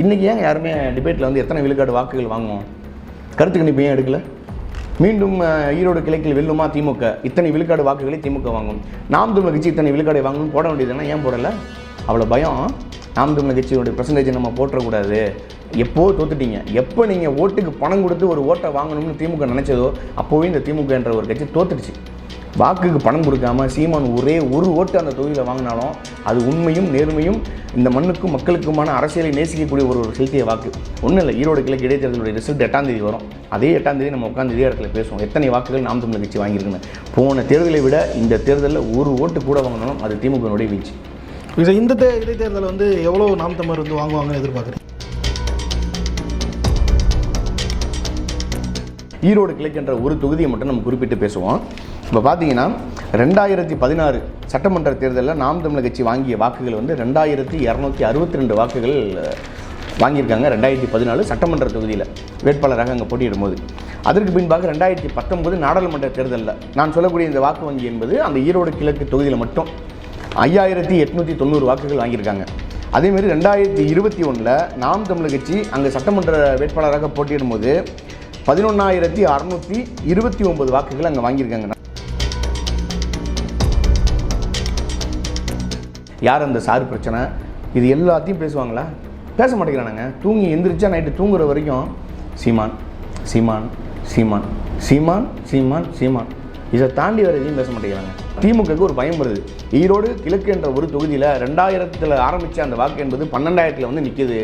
இன்றைக்கி ஏன் யாருமே டிபேட்டில் வந்து எத்தனை விழுக்காடு வாக்குகள் வாங்குவோம்? கருத்து கணிப்பு ஏன் எடுக்கல? மீண்டும் ஈரோடு கிழக்கில் வெல்லுமா திமுக? இத்தனை விழுக்காடு வாக்குகளை திமுக வாங்கும். நாம் தமிழ் கட்சி இத்தனை விழுக்காடு வாங்கணும் போட வேண்டியதுன்னா ஏன் போடலை? அவ்வளோ பயம். நாம் தமிழ் கட்சியோட பர்சன்டேஜ் நம்ம போட்டக்கூடாது எப்போ தோத்துட்டீங்க? எப்போ நீங்கள் ஓட்டுக்கு பணம் கொடுத்து ஒரு ஓட்டை வாங்கணும்னு திமுக நினச்சதோ அப்போவே இந்த திமுக என்ற ஒரு கட்சி தோத்துடுச்சு. வாக்குக்கு பணம் கொடுக்காம சீமான் ஒரே ஒரு ஓட்டு அந்த தொகுதியில் வாங்கினாலும் அது உண்மையும் நேர்மையும் இந்த மண்ணுக்கும் மக்களுக்குமான அரசியலை நேசிக்கக்கூடிய ஒரு ஒரு செலுத்திய வாக்கு. ஒன்றும் இல்லை ஈரோடு கிழக்கு இடைத்தேர்தலுடைய ரிசல்ட் எட்டாம் தேதி வரும். அதே எட்டாம் தேதி நம்ம உட்காந்து இதே இடத்துல பேசுவோம். எத்தனை வாக்குகள் நாம் தமிழர் கட்சி வாங்கியிருக்குன்னு. போன தேர்தலை விட இந்த தேர்தலில் ஒரு ஓட்டு கூட வாங்கினாலும் அது திமுகனுடைய வீச்சு இது இந்த தே இடைத்தேர்தலில் வந்து எவ்வளோ நாம் தமிழர் வந்து வாங்குவாங்கன்னு எதிர்பார்க்குறேன் ஈரோடு கிழக்கு என்ற ஒரு தொகுதியை மட்டும் நம்ம குறிப்பிட்டு பேசுவோம். இப்போ பார்த்தீங்கன்னா ரெண்டாயிரத்தி பதினாறு சட்டமன்ற தேர்தலில் நாம் தமிழர் கட்சி வாங்கிய வாக்குகள் வந்து ரெண்டாயிரத்தி இரநூத்தி அறுபத்தி ரெண்டு வாக்குகள் வாங்கியிருக்காங்க ரெண்டாயிரத்தி பதினாலு சட்டமன்ற தொகுதியில். வேட்பாளராக அங்கே போட்டியிடும் போது அதற்கு பின்பாக ரெண்டாயிரத்தி பத்தொன்பது நாடாளுமன்ற தேர்தலில் நான் சொல்லக்கூடிய இந்த வாக்கு வங்கி என்பது அந்த ஈரோடு கிழக்கு தொகுதியில் மட்டும் ஐயாயிரத்தி எட்நூற்றி தொண்ணூறு வாக்குகள் வாங்கியிருக்காங்க. அதேமாரி ரெண்டாயிரத்தி இருபத்தி ஒன்றில் நாம் தமிழர் கட்சி அங்கே சட்டமன்ற வேட்பாளராக போட்டியிடும் போது பதினொன்றாயிரத்தி அறநூற்றி இருபத்தி ஒன்பது வாக்குகள் அங்கே வாங்கியிருக்காங்க. யார் அந்த சார் பிரச்சனை? இது எல்லாத்தையும் பேசுவாங்களா? பேச மாட்டேங்கிறானுங்க. தூங்கி எந்திரிச்சா நைட்டு தூங்குற வரைக்கும் சீமான் சீமான் சீமான் சீமான் சீமான் சீமான். இதை தாண்டி வேறு எதையும் பேச மாட்டேங்கிறாங்க. திமுகவுக்கு ஒரு பயம் வருது. ஈரோடு கிழக்கு என்ற ஒரு தொகுதியில் ரெண்டாயிரத்தில் ஆரம்பித்த அந்த வாக்கு என்பது பன்னெண்டாயிரத்தில் வந்து நிற்கிது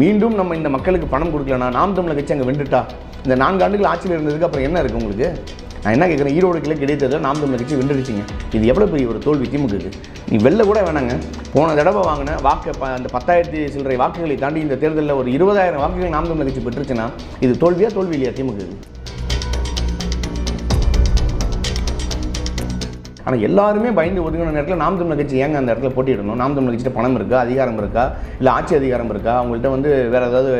மீண்டும் நம்ம இந்த மக்களுக்கு பணம் கொடுக்கலனா நாம் தமிழக கட்சி அங்கே வெண்டுட்டா இந்த நான்கு ஆண்டுகள் ஆட்சியில் இருந்ததுக்கு அப்புறம் என்ன இருக்குது உங்களுக்கு? நான் என்ன கேட்குறேன்? ஈரோடு கிழக்கு இடைத்தேர்தல் நாம் தமிழர் கட்சி வென்றுடுச்சிங்க இது எவ்வளோ பெரிய ஒரு தோல்வி திமுகக்கு நீ வெளில கூட வேணாங்க. போன தடவை வாங்கின வாக்கு ப- அந்த பத்தாயிரத்தி சில்லறை வாக்குகளை தாண்டி இந்த தேர்தலில் ஒரு இருபதாயிரம் வாக்குகள் நாம் தமிழர் கட்சி பெற்றுச்சுன்னா இது தோல்வியா தோல்வி இல்லையா திமுகக்கு ஆனால் எல்லாருமே பயந்து ஒதுங்கின நேரத்தில் நாம் தமிழ் கட்சி ஏங்க அந்த இடத்துல போட்டியிடணும்? நாம் தமிழ் கட்சியிட்ட பணம் இருக்கா? அதிகாரம் இருக்கா? இல்லை ஆட்சி அதிகாரம் இருக்கா? அவங்கள்ட்ட வந்து வேறு ஏதாவது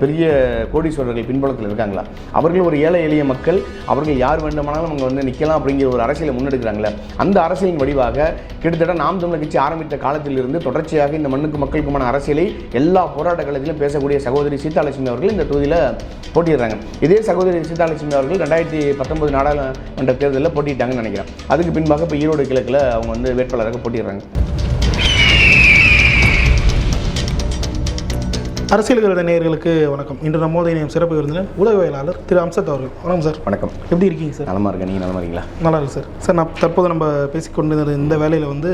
பெரிய கோடீஸ்வரர்கள் பின்புலத்தில் இருக்காங்களா? அவர்கள் ஒரு ஏழை எளிய மக்கள் அவர்கள் யார் வேண்டுமானாலும் அவங்க வந்து நிற்கலாம் அப்படிங்கிற ஒரு அரசியலை முன்னெடுக்கிறாங்களே அந்த அரசியலின் வடிவாக கிட்டத்தட்ட நாம் தமிழ் கட்சி ஆரம்பித்த காலத்திலிருந்து தொடர்ச்சியாக இந்த மண்ணுக்கு மக்களுக்குமான அரசியலை எல்லா போராட்ட காலத்திலும் பேசக்கூடிய சகோதரி சீதாலட்சுமி அவர்கள் இந்த தொகுதியில் போட்டிடுறாங்க இதே சகோதரி சீதாலட்சுமி அவர்கள் ரெண்டாயிரத்தி பத்தொன்பது நாடாளுமன்ற தேர்தலில் போட்டிட்டாங்கன்னு நினைக்கிறேன். அதுக்கு பின்பாக இப்போ ஈரோடு கிழக்கில் அவங்க வந்து வேட்பாளராக போட்டிடுறாங்க அரசியல் கருட நேயர்களுக்கு வணக்கம். இன்று நம்மோது இணையம் சிறப்பு விருந்தினர் ஊடகவியலாளர் திரு அம்சத் அவர்கள். வணக்கம் சார். வணக்கம். எப்படி இருக்கீங்க சார்? நலமா இருக்கேன். நீங்கள் நலமா இருக்கீங்களா? நல்லா இருக்கு சார். சார் நான் தற்போது நம்ம பேசிக்கொண்டிருந்த இந்த வேலையில் வந்து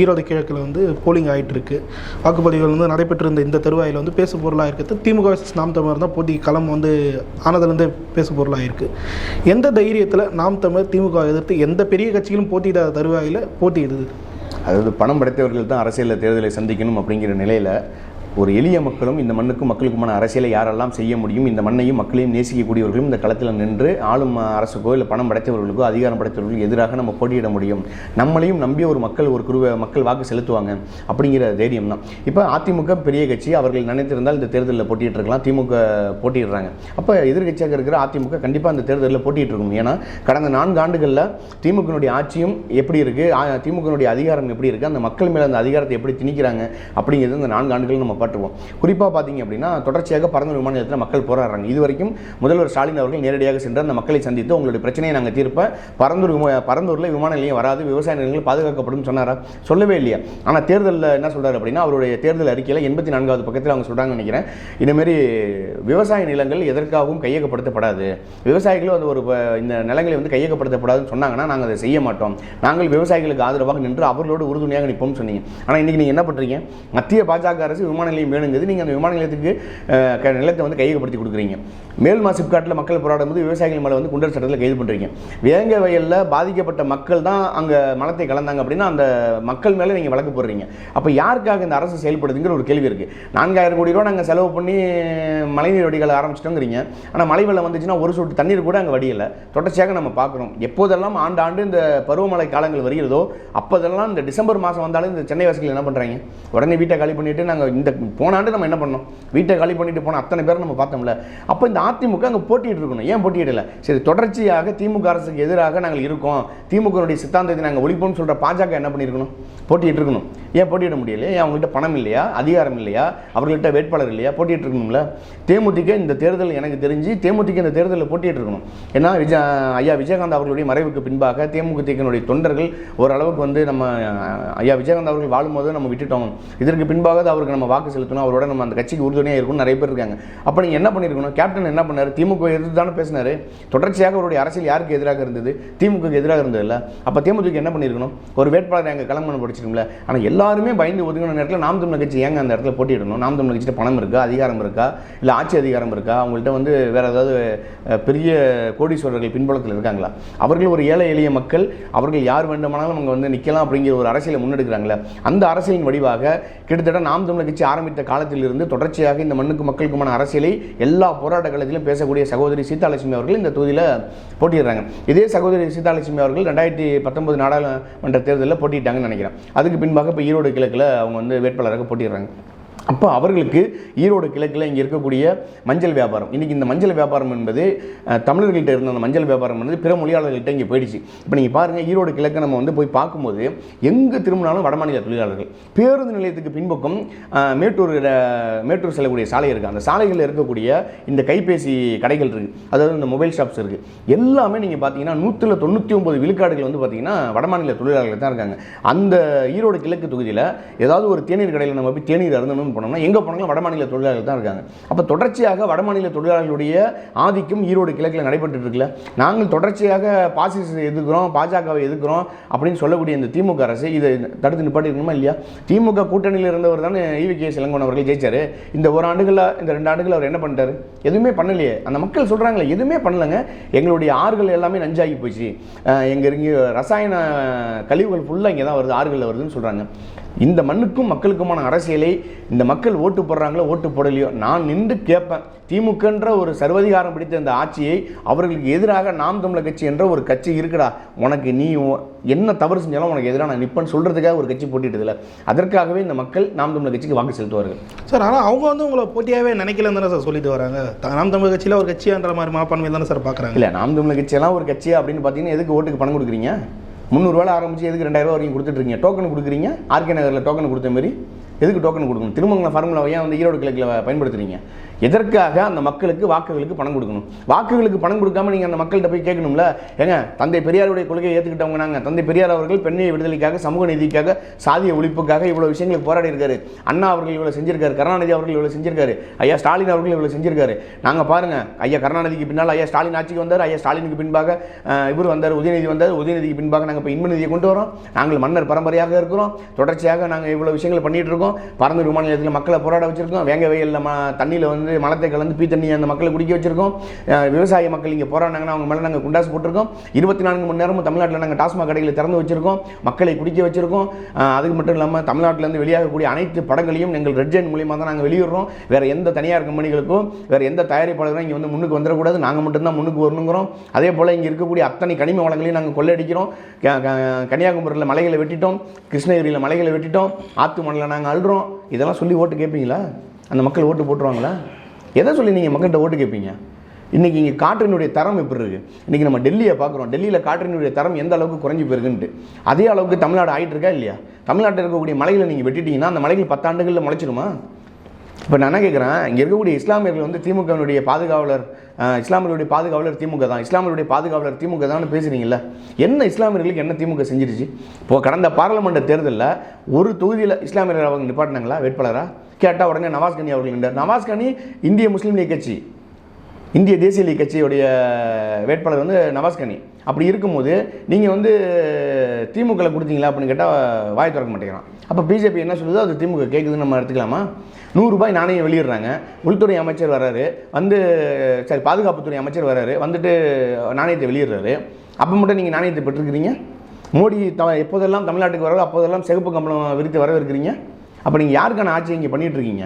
ஈரோடு கிழக்கில் வந்து போலிங் ஆகிட்டு இருக்கு. வாக்குப்பதிவுகள் வந்து நடைபெற்றிருந்த இந்த தருவாயில் வந்து பேசு பொருளாக இருக்கிறது. திமுக நாம் தமிழர் தான் போட்டி களம் வந்து ஆனதுலேருந்தே பேசு பொருளாக இருக்குது எந்த தைரியத்தில் நாம் தமிழர் திமுக எதிர்த்து எந்த பெரிய கட்சிகளும் போட்டியிடாத தருவாயில் போட்டியிடுது அதாவது பணம் படைத்தவர்கள் தான் அரசியலில் தேர்தலை சந்திக்கணும் அப்படிங்கிற நிலையில் ஒரு எளிய மக்களும் இந்த மண்ணுக்கும் மக்களுக்குமான அரசியலை யாரெல்லாம் செய்ய முடியும் இந்த மண்ணையும் மக்களையும் நேசிக்கக்கூடியவர்களும் இந்த களத்தில் நின்று ஆளும் அரசுக்கோ இல்லை பணம் படைத்தவர்களுக்கோ அதிகாரம் படைத்தவர்களுக்கு எதிராக நம்ம போட்டியிட முடியும். நம்மளையும் நம்பிய ஒரு மக்கள் ஒரு குருவ மக்கள் வாக்கு செலுத்துவாங்க. அப்படிங்கிற தைரியம் தான். இப்போ அதிமுக பெரிய கட்சி அவர்கள் நினைத்திருந்தால் இந்த தேர்தலில் போட்டிட்டு இருக்கலாம் திமுக போட்டியிடுறாங்க. அப்போ எதிர்கட்சியாக இருக்கிற அதிமுக கண்டிப்பாக அந்த தேர்தலில் போட்டிட்டு இருக்கும் ஏன்னா கடந்த நான்கு ஆண்டுகளில் திமுகனுடைய ஆட்சியும் எப்படி இருக்குது திமுகனுடைய அதிகாரம் எப்படி இருக்குது அந்த மக்கள் மேலே அந்த அதிகாரத்தை எப்படி திணிக்கிறாங்க? அப்படிங்கிறது இந்த நான்கு ஆண்டுகள் நம்ம பற்றுவோம் குறிப்பாக பார்த்தீங்க அப்படின்னா தொடர்ச்சியாக பரந்தூர் விமான நிலையத்தில் மக்கள் போராடுறாங்க. இது வரைக்கும் முதல்வர் ஸ்டாலின் அவர்கள் நேரடியாக சென்று அந்த மக்களை சந்தித்து உங்களுடைய பிரச்சனையை நாங்கள் தீர்ப்ப பரந்தூர் பரந்தூரில் விமான நிலையம் வராது விவசாய நிலங்கள் பாதுகாக்கப்படும் சொன்னாரா? சொல்லவே இல்லையா. ஆனால் தேர்தலில் என்ன சொல்கிறார் அப்படின்னா அவருடைய தேர்தல் அறிக்கையில் எண்பத்தி நான்காவது பக்கத்தில் அவங்க சொல்கிறாங்கன்னு நினைக்கிறேன். இதுமாரி விவசாய நிலங்கள் எதற்காகவும் கையகப்படுத்தப்படாது. விவசாயிகளும் அது ஒரு இந்த நிலங்களை வந்து கையகப்படுத்தப்படாதுன்னு சொன்னாங்கன்னா நாங்கள் அதை செய்ய மாட்டோம். நாங்கள் விவசாயிகளுக்கு ஆதரவாக நின்று அவர்களோடு உறுதுணையாக நிற்போம்னு சொன்னீங்க. ஆனால் இன்றைக்கி நீங்கள் என்ன பண்ணுறீங்க மத்திய பாஜக அரசு விமான நிலையம் வேணுங்கிறது நீங்கள் அந்த விமான நிலையத்துக்கு க- நிலத்தை வந்து கையகப்படுத்தி கொடுக்குறீங்க. மேல் மாசிப்காட்டில் மக்கள் போராடும் போது விவசாயிகள் மேலே வந்து குண்டர் சட்டத்தில் கைது பண்ணுறீங்க வேங்க வயலில் பாதிக்கப்பட்ட மக்கள் தான் அங்கே மலத்தை கலந்தாங்க அப்படின்னா அந்த மக்கள் மேலே நீங்கள் வழக்கு போடுறீங்க. அப்போ யாருக்காக இந்த அரசு செயல்படுதுங்கிற ஒரு கேள்வி இருக்குது நான்காயிரம் கோடி ரூபா நாங்கள் செலவு பண்ணி மழைநீர் வடிகளை ஆரம்பிச்சிட்டோங்கிறீங்க. ஆனால் மழை வெள்ளம் வந்துச்சுன்னா ஒரு சொட்டு தண்ணீர் கூட அங்கே வடியலை. தொடர்ச்சியாக நம்ம பார்க்குறோம் எப்போதெல்லாம் ஆண்டு ஆண்டு இந்த பருவமழை காலங்கள் வருகிறதோ அப்போதெல்லாம் இந்த டிசம்பர் மாதம் வந்தாலும் இந்த சென்னை வாசிகள் என்ன பண்ணுறாங்க உடனே வீட்டை காலி பண்ணிட்டு நாங்கள் இந்த போன ஆண்டு நம்ம என்ன பண்ணோம்? வீட்டை காலி பண்ணிட்டு போன அத்தனை பேரை நம்ம பார்த்தோம்ல. அப்போ இந்த அதிமுக அங்கே போட்டிட்டு இருக்கணும். ஏன் போட்டியிடல? சரி தொடர்ச்சியாக திமுக அரசுக்கு எதிராக நாங்கள் இருக்கோம். திமுகனுடைய சித்தாந்தத்தை நாங்கள் ஒழிப்போம்னு சொல்கிற பாஜக என்ன பண்ணியிருக்கணும்? போட்டிட்டு இருக்கணும். ஏன் போட்டியிட முடியலையா? ஏன் அவங்ககிட்ட பணம் இல்லையா? அதிகாரம் இல்லையா? அவர்கள்ட்ட வேட்பாளர் இல்லையா? போட்டிட்டு இருக்கணும்ல. தேமுதிக இந்த தேர்தல் எனக்கு தெரிஞ்சு தேமுதிக இந்த தேர்தலில் போட்டிட்டு இருக்கணும். ஏன்னா விஜய் ஐயா விஜயகாந்த் அவர்களுடைய மறைவுக்கு பின்பாக தேமுதிகனுடைய தொண்டர்கள் ஓரளவுக்கு வந்து நம்ம ஐயா விஜயகாந்த் அவர்கள் வாழும்போது நம்ம விட்டுட்டோம். இதற்கு பின்பாக அவருக்கு நம்ம வாக்கு வாக்கு செலுத்தணும் அவரோட நம்ம அந்த கட்சிக்கு உறுதுணையாக இருக்கும்னு நிறைய பேர் இருக்காங்க. அப்போ நீங்கள் என்ன பண்ணியிருக்கணும் கேப்டன் என்ன பண்ணார்? திமுக எதிர்த்து தானே பேசினார். தொடர்ச்சியாக அவருடைய அரசியல் யாருக்கு எதிராக இருந்தது? திமுகவுக்கு எதிராக இருந்தது இல்லை அப்போ தேமுதிக என்ன பண்ணியிருக்கணும் ஒரு வேட்பாளர் எங்கள் கிளம்பணும் படிச்சிருக்கோம்ல ஆனால் எல்லாருமே பயந்து ஒதுங்கின நேரத்தில் நாம் தமிழ் கட்சி ஏங்க அந்த இடத்துல போட்டியிடணும்? நாம் தமிழ் கட்சியில் பணம் இருக்கா? அதிகாரம் இருக்கா? இல்லை ஆட்சி அதிகாரம் இருக்கா? அவங்கள்ட்ட வந்து வேறு ஏதாவது பெரிய கோடீஸ்வரர்கள் பின்புலத்தில் இருக்காங்களா? அவர்கள் ஒரு ஏழை எளிய மக்கள். அவர்கள் யார் வேண்டுமானாலும் அவங்க வந்து நிற்கலாம் அப்படிங்கிற ஒரு அரசியலை முன்னெடுக்கிறாங்களே. அந்த அரசியலின் வடிவாக கிட்டத்தட்ட நாம் தமிழர் கட்சி ஆரம்பித்த காலத்திலிருந்து தொடர்ச்சியாக இந்த மண்ணுக்கு மக்களுக்குமான அரசியலை எல்லா போராட்ட காலத்திலும் பேசக்கூடிய சகோதரி சீதாலட்சுமி அவர்கள் இந்த தொகுதியில் போட்டிடுறாங்க இதே சகோதரி சீதாலட்சுமி அவர்கள் ரெண்டாயிரத்தி பத்தொன்பது நாடாளுமன்ற தேர்தலில் போட்டிட்டாங்கன்னு நினைக்கிறேன். அதுக்கு பின்பாக இப்போ ஈரோடு கிழக்கில் அவங்க வந்து வேட்பாளராக போட்டிடுறாங்க அப்போ அவர்களுக்கு ஈரோடு கிழக்கில் இங்கே இருக்கக்கூடிய மஞ்சள் வியாபாரம். இன்றைக்கி இந்த மஞ்சள் வியாபாரம் என்பது தமிழர்கள்ட்ட இருந்த அந்த மஞ்சள் வியாபாரம் என்பது பிற மொழியாளர்கள்ட்ட இங்கே போயிடுச்சு. இப்போ நீங்கள் பாருங்கள் ஈரோடு கிழக்கு நம்ம வந்து போய் பார்க்கும்போது எங்கே திரும்பினாலும் வடமாநில தொழிலாளர்கள். பேருந்து நிலையத்துக்கு பின்பக்கம் மேட்டூர் மேட்டூர் செல்லக்கூடிய சாலை இருக்குது அந்த சாலைகளில் இருக்கக்கூடிய இந்த கைபேசி கடைகள் இருக்குது அதாவது இந்த மொபைல் ஷாப்ஸ் இருக்குது எல்லாமே நீங்கள் பார்த்தீங்கன்னா நூற்றில் தொண்ணூற்றி ஒம்பது விழுக்காடுகள் வந்து பார்த்தீங்கன்னா வடமாநில தொழிலாளர்கள் தான் இருக்காங்க. அந்த ஈரோடு கிழக்கு தொகுதியில் ஏதாவது ஒரு தேநீர் கடையில் நம்ம போய் தேநீர் அருந்தணும் போனோம்னா எங்கே போனாலும் வடமாநில தொழிலாளர்கள் தான் இருக்காங்க. அப்போ தொடர்ச்சியாக வடமாநில தொழிலாளர்களுடைய ஆதிக்கம் ஈரோடு கிழக்கில் நடைபெற்று இருக்குல்ல. நாங்கள் தொடர்ச்சியாக பாசிச எதிர்க்கிறோம் பாஜகவை எதிர்க்கிறோம் அப்படின்னு சொல்லக்கூடிய இந்த திமுக அரசு இதை தடுத்து நிப்பாட்டிருக்கணுமா இல்லையா? திமுக கூட்டணியில் இருந்தவர் தானே ஈவி கே இளங்கோன் அவர்கள் ஜெயிச்சார். இந்த ஒரு ஆண்டுகளில் இந்த ரெண்டு ஆண்டுகள் அவர் என்ன பண்ணிட்டாரு? எதுவுமே பண்ணலையே. அந்த மக்கள் சொல்கிறாங்களே எதுவுமே பண்ணலங்க. எங்களுடைய ஆறுகள் எல்லாமே நஞ்சாகி போச்சு. எங்கள் இங்கே ரசாயன கழிவுகள் ஃபுல்லாக இங்கே தான் வருது ஆறுகளில் வருதுன்னு சொல்கிறாங்க இந்த மண்ணுக்கும் மக்களுக்குமான அரசியலை இந்த மக்கள் ஓட்டு போடுறாங்களோ ஓட்டு போடலையோ நான் நின்று கேட்பேன். திமுகன்ற ஒரு சர்வதிகாரம் பிடித்த இந்த ஆட்சியை அவர்களுக்கு எதிராக நாம் தமிழர் கட்சி என்ற ஒரு கட்சி இருக்குடா உனக்கு நீ என்ன தவறு செஞ்சாலும் உனக்கு எதிராக நான் நிற்பேன்னு சொல்கிறதுக்காக ஒரு கட்சி போட்டிட்டதில்ல அதற்காகவே இந்த மக்கள் நாம் தமிழர் கட்சிக்கு வாக்கு செலுத்துவார்கள். சார் ஆனால் அவங்க வந்து உங்களை போட்டியாகவே நினைக்கலன்னு தானே சார் சொல்லிட்டு வராங்க. நாம் தமிழ் கட்சியில் ஒரு கட்சியான்ற மாதிரி மனப்பான்மை தானே சார் பார்க்குறாங்க இல்லை நாம் தமிழர் கட்சியெல்லாம் ஒரு கட்சியா அப்படின்னு பார்த்தீங்கன்னா எதுக்கு ஓட்டுக்கு பணம் கொடுக்குறீங்க? முந்நூறுவால ஆரம்பிச்சு எதுக்கு ரெண்டாயிரம் வரைக்கும் கொடுத்துட்ருக்கீங்க டோக்கன் கொடுக்குறீங்க? ஆர்கே நகரில் டோக்கன் கொடுத்த மாதிரி எதுக்கு டோக்கன் கொடுக்கணும்? திருமங்கலம் ஃபார்முலாவை ஏன் வந்து ஈரோடு கிழக்கில் பயன்படுத்துறீங்க? எதற்காக அந்த மக்களுக்கு வாக்குகளுக்கு பணம் கொடுக்கணும்? வாக்குகளுக்கு பணம் கொடுக்காம நீங்கள் அந்த மக்கள்கிட்ட போய் கேட்கணும்ல? ஏங்க தந்தை பெரியாருடைய கொள்கையை ஏற்றுக்கிட்டவங்க நாங்கள் தந்தை பெரியார் அவர்கள் பெண்ணிய விடுதலைக்காக சமூக நீதிக்காக சாதிய ஒழிப்புக்காக இவ்வளோ விஷயங்களுக்கு போராடி இருக்காரு. அண்ணா அவர்கள் இவ்வளோ செஞ்சிருக்காரு. கருணாநிதி அவர்கள் இவ்வளோ செஞ்சிருக்காரு. ஐயா ஸ்டாலின் அவர்கள் இவ்வளோ செஞ்சிருக்காரு. நாங்கள் பாருங்க ஐயா கருணாநிதிக்கு பின்னால் ஐயா ஸ்டாலின் ஆட்சிக்கு வந்தார். ஐயா ஸ்டாலினுக்கு பின்பாக இவர் வந்தார் உதயநிதி வந்தார். உதயநிதிக்கு பின்பாக நாங்கள் இப்போ இன்பநிதியை கொண்டு வரோம். நாங்கள் மன்னர் பரம்பரையாக இருக்கிறோம். தொடர்ச்சியாக நாங்கள் இவ்வளோ விஷயங்களை பண்ணிட்டு இருக்கோம். பறந்து விமான நிலையத்தில் மக்களை போராட வச்சிருக்கோம். வேங்க வயலில் தண்ணியில் வந்து மலத்தை கலந்து பீ தண்ணி அந்த மக்களை குடிக்க வச்சிருக்கோம். விவசாய மக்கள் இங்கே போராடினாங்கன்னா அவங்க மேலே நாங்கள் குண்டாசு போட்டிருக்கோம். இருபத்தி நான்கு மணி நேரமும் தமிழ்நாட்டில் நாங்கள் டாஸ்மாக் கடைகளை திறந்து வச்சிருக்கோம். மக்களை குடிக்க வச்சிருக்கோம். அதுக்கு மட்டும் இல்லாமல் தமிழ்நாட்டிலேருந்து வெளியாகக்கூடிய அனைத்து படங்களையும் எங்கள் ரெட் ஜெயின் மூலியமாக தான் நாங்கள் வெளியிடுறோம். வேறு எந்த தனியார் கம்பெனிகளுக்கும் வேறு எந்த தயாரிப்பாளரும் இங்கே வந்து முன்னுக்கு வந்துடக்கூடாது. நாங்கள் மட்டும்தான் முன்னுக்கு வரணுங்கிறோம். அதே போல் இங்கே இருக்கக்கூடிய அத்தனை கனிம வளங்களையும் நாங்கள் கொள்ளையடிக்கிறோம். கன்னியாகுமரியில் மலைகளை வெட்டிட்டோம். கிருஷ்ணகிரியில் மலைகளை வெட்டிட்டோம். ஆத்து மணலில் நாங்கள் அழுறோம் இதெல்லாம் சொல்லி ஓட்டு கேட்பீங்களா அந்த மக்கள் ஓட்டு போட்டுருவாங்களா? எதை சொல்லி நீங்கள் மக்கள்கிட்ட ஓட்டு கேட்பீங்க? இன்றைக்கி இங்கே காற்றினுடைய தரம் எப்படி இருக்குது இன்றைக்கி நம்ம டெல்லியை பார்க்குறோம். டெல்லியில் காற்றினுடைய தரம் எந்த அளவுக்கு குறைஞ்சி போயிருக்குன்ட்டு. அதே அளவுக்கு தமிழ்நாடு ஆகிட்டு இருக்கா இல்லையா? தமிழ்நாட்டில் இருக்கக்கூடிய மலைகளை நீங்கள் வெட்டிட்டீங்கன்னா அந்த மலைகள் பத்தாண்டுகளில் முளைச்சிருமா? இப்போ நான் என்ன கேட்குறேன் இங்கே இருக்கக்கூடிய இஸ்லாமியர்கள் வந்து திமுகவினுடைய பாதுகாவலர் அஹ், இஸ்லாமியர்களுடைய பாதுகாவலர் திமுக தான். இஸ்லாமியருடைய பாதுகாவலர் திமுக தான் பேசுகிறீங்களா என்ன இஸ்லாமியர்களுக்கு என்ன திமுக செஞ்சிருச்சு? இப்போ கடந்த பாராளுமன்ற தேர்தலில் ஒரு தொகுதியில் இஸ்லாமியர்கள் அவங்க நிப்பாட்டினாங்களா? வேட்பாளராக கேட்டால் உடனே நவாஸ் கனி அவர்கள் நவாஸ் கனி இந்திய முஸ்லீம் லீக் கட்சி இந்திய தேசிய லீக் கட்சியுடைய வேட்பாளர் வந்து நவாஸ் கனி. அப்படி இருக்கும்போது நீங்கள் வந்து திமுகவில் கொடுத்தீங்களா அப்படின்னு கேட்டால் வாய் திறக்க மாட்டேங்கிறான். அப்போ பிஜேபி என்ன சொல்லுதோ? அது திமுக கேட்குதுன்னு நம்ம எடுத்துக்கலாமா? நூறுரூபாய் நாணயம் வெளியிடுறாங்க. உள்துறை அமைச்சர் வராரு வந்து சரி பாதுகாப்புத்துறை அமைச்சர் வராரு வந்துட்டு நாணயத்தை வெளியிடுறாரு. அப்போ மட்டும் நீங்கள் நாணயத்தை பெற்றிருக்கிறீங்க? மோடி த எப்போதெல்லாம் தமிழ்நாட்டுக்கு வராரோ அப்போதெல்லாம் சிகப்பு கம்பளம் விரித்து வரவேற்கிறீங்க? அப்போ நீங்கள் யாருக்கான ஆட்சி இங்கே பண்ணிட்டு இருக்கீங்க?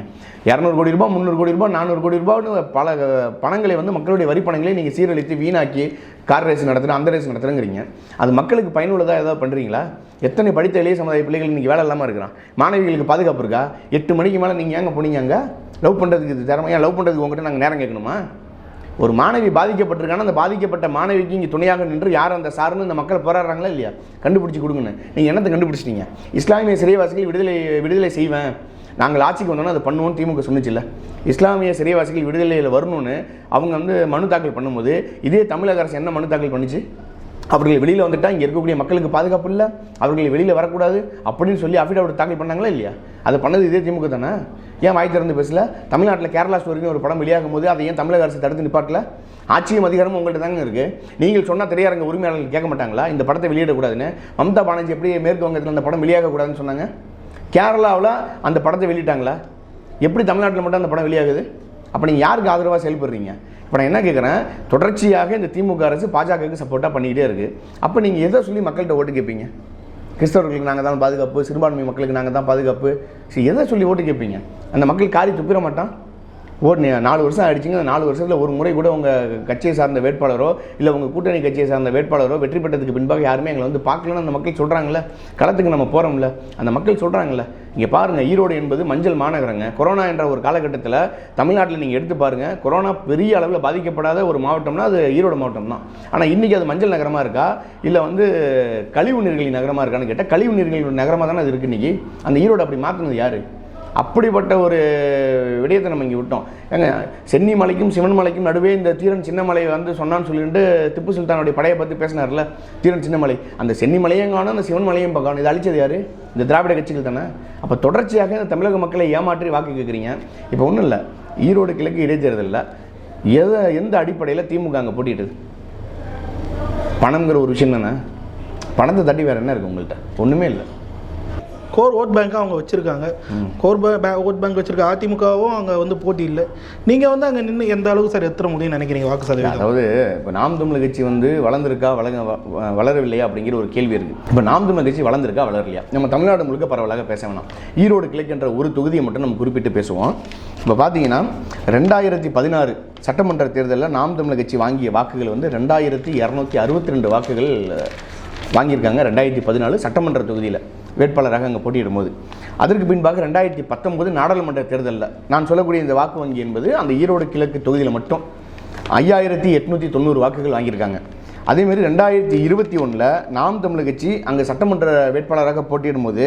இரநூறு கோடி ரூபாய் முந்நூறு கோடி ரூபாய் நானூறு கோடி ரூபாய்னு பல பணங்களை வந்து மக்களுடைய வரி பணங்களை நீங்கள் சீரழித்து வீணாக்கி கார் ரேஸ் நடத்துகிறோம் அந்த ரேஸ் நடத்துகிறேங்கிறீங்க அது மக்களுக்கு பயனுள்ளதாக ஏதாவது பண்ணுறீங்களா எத்தனை படித்த இளைய சமுதாய பிள்ளைகள் இன்றைக்கி வேலை இல்லாமல் இருக்கிறான்? மாணவிகளுக்கு பாதுகாப்பு இருக்கா? எட்டு மணிக்கு மேலே நீங்கள் ஏங்க போனீங்க அங்கே? லவ் பண்ணுறதுக்கு இது லவ் பண்ணுறதுக்கு உங்கள்கிட்ட நாங்கள் நேரம் கேட்கணுமா? ஒரு மாணவி பாதிக்கப்பட்டிருக்கானா? அந்த பாதிக்கப்பட்ட மாணவிக்கு இங்கே துணையாக நின்று யார் அந்த சார்னு இந்த மக்கள் போராடுறாங்களா இல்லையா? கண்டுபிடிச்சி கொடுங்கன்னு. நீங்கள் என்னத்தை கண்டுபிடிச்சிட்டீங்க? இஸ்லாமிய சிறைவாசிகள் விடுதலை விடுதலை செய்வேன். நாங்கள் ஆட்சிக்கு வந்தோன்னா அதை பண்ணுவோம் திமுக சொன்னிச்சுல்ல. இஸ்லாமிய சிறைவாசிகள் விடுதலையில் வரணும்னு அவங்க வந்து மனு தாக்கல் பண்ணும்போது இதே தமிழக அரசு என்ன மனு தாக்கல் பண்ணுச்சு? அவர்கள் வெளியில் வந்துட்டால் இங்கே இருக்கக்கூடிய மக்களுக்கு பாதுகாப்பு இல்லை. அவர்கள் வெளியில் வரக்கூடாது அப்படின்னு சொல்லி அஃபிடவிட் தாக்கல் பண்ணாங்களா இல்லையா? அதை பண்ணது இதே திமுக தானே? ஏன் வாய் திறந்து பேசல? தமிழ்நாட்டில் கேரளா ஸ்டோரின்னு ஒரு படம் வெளியாகும் போது அதை ஏன் தமிழக அரசு தடுத்து நிப்பாட்டல? ஆட்சியும் அதிகாரமும் உங்கள்கிட்ட தாங்க இருக்குது நீங்கள் சொன்னால் திரையரங்க உரிமையாளர்கள் கேட்க மாட்டாங்களா? இந்த படத்தை வெளியிடக்கூடாதுன்னு. மம்தா பானர்ஜி எப்படி மேற்கு வங்கத்தில் அந்த படம் வெளியாகக்கூடாதுன்னு சொன்னாங்க? கேரளாவில் அந்த படத்தை வெளியிட்டாங்களா? எப்படி தமிழ்நாட்டில் மட்டும் அந்த படம் வெளியாகுது? அப்போ நீங்கள் யாருக்கு ஆதரவாக செயல்படுறீங்க? இப்போ நான் என்ன கேட்குறேன் தொடர்ச்சியாக இந்த திமுக அரசு பாஜகவுக்கு சப்போர்ட்டாக பண்ணிக்கிட்டே இருக்குது அப்போ நீங்கள் எதை சொல்லி மக்கள்கிட்ட ஓட்டு கேட்பீங்க? கிறிஸ்தவர்களுக்கு நாங்கள் தான் பாதுகாப்பு சிறுபான்மை மக்களுக்கு நாங்கள் தான் பாதுகாப்பு. சரி எதை சொல்லி ஓட்டு கேட்பீங்க அந்த மக்கள் காரி துப்பிட மாட்டான்? ஓட்டு நாலு வருஷம் ஆயிடுச்சுங்க. அந்த நாலு வருஷத்தில் ஒரு முறை கூட உங்கள் கட்சியை சார்ந்த வேட்பாளரோ இல்லை உங்கள் கூட்டணி கட்சியை சார்ந்த வேட்பாளரோ வெற்றி பெற்றதுக்கு பின்பாக யாருமே எங்களை வந்து பார்க்கலன்னு அந்த மக்கள் சொல்கிறாங்களே களத்துக்கு நம்ம போகிறோம்ல அந்த மக்கள் சொல்கிறாங்களே இங்கே பாருங்கள் ஈரோடு என்பது மஞ்சள் மாநகரங்க. கொரோனா என்ற ஒரு காலகட்டத்தில் தமிழ்நாட்டில் நீங்கள் எடுத்து பாருங்கள் கொரோனா பெரிய அளவில் பாதிக்கப்படாத ஒரு மாவட்டம்னா அது ஈரோடு மாவட்டம் தான். ஆனால் இன்றைக்கி அது மஞ்சள் நகரமாக இருக்கா? இல்லை வந்து கழிவு நீர்களின் நகரமாக இருக்கான்னு கேட்டால் கழிவு நீர்களின் நகரமாக தானே அது இருக்குது இன்றைக்கி அந்த ஈரோடு அப்படி மாற்றினது யார்? அப்படிப்பட்ட ஒரு விடயத்தை நம்ம இங்கே விட்டோம். ஏங்க சென்னி மலைக்கும் சிவன் மலைக்கும் நடுவே இந்த தீரன் சின்னமலை வந்து சொன்னான்னு சொல்லிட்டு திப்பு சுல்தானுடைய படையை பற்றி பேசினார்ல தீரன் சின்னமலை. அந்த சென்னி மலையும் காணும் அந்த சிவன் மலையும் காணும். இது அழிச்சது யார்? இந்த திராவிட கட்சிகள் தானே. அப்போ தொடர்ச்சியாக இந்த தமிழக மக்களை ஏமாற்றி வாக்கு கேட்குறீங்க இப்போ ஒன்றும் இல்லை. ஈரோடு கிழக்கு இடைத்தேர்தலில் எதை எந்த அடிப்படையில் திமுக அங்கே போட்டிட்டுது பணங்கிற ஒரு விஷயம் தானே. பணத்தை தட்டி வேறு என்ன இருக்குது உங்கள்கிட்ட ஒன்றுமே இல்லை. கோர் ஓட் பேங்க் அவங்க வச்சுருக்காங்க. கோர் பே ஓட் பேங்க் வச்சுருக்க அதிமுகவும் அங்கே வந்து போட்டி இல்லை. நீங்கள் வந்து அங்கே நின்று எந்த அளவுக்கு சார் எத்தனை முடியும்னு நினைக்கிறீங்க? வாக்கு சதவீதம். அதாவது இப்போ நாம் தமிழர் கட்சி வந்து வளர்ந்துருக்கா வளங்க வளரவில்லையா அப்படிங்கிற ஒரு கேள்வி இருக்குது இப்போ நாம் தமிழர் கட்சி வளர்ந்துருக்கா வளரலையா? நம்ம தமிழ்நாடு முழுக்க பரவலாக பேச வேணாம். ஈரோடு கிழக்கு என்ற ஒரு தொகுதியை மட்டும் நம்ம குறிப்பிட்டு பேசுவோம். இப்போ பார்த்தீங்கன்னா ரெண்டாயிரத்தி பதினாறு சட்டமன்ற தேர்தலில் நாம் தமிழர் கட்சி வாங்கிய வாக்குகள் வந்து ரெண்டாயிரத்தி இரநூத்தி அறுபத்தி ரெண்டு வாக்குகள் வாங்கியிருக்காங்க ரெண்டாயிரத்தி பதினாலு சட்டமன்ற தொகுதியில். வேட்பாளராக அங்கே போட்டியிடும் போது அதற்கு பின்பாக ரெண்டாயிரத்தி பத்தொன்பது நாடாளுமன்ற தேர்தலில். நான் சொல்லக்கூடிய இந்த வாக்கு வங்கி என்பது அந்த ஈரோடு கிழக்கு தொகுதியில் மட்டும் ஐயாயிரத்தி எட்நூற்றி தொண்ணூறு வாக்குகள் வாங்கியிருக்காங்க. அதேமாரி ரெண்டாயிரத்தி இருபத்தி ஒன்றில் நாம் தமிழ் கட்சி அங்கே சட்டமன்ற வேட்பாளராக போட்டியிடும் போது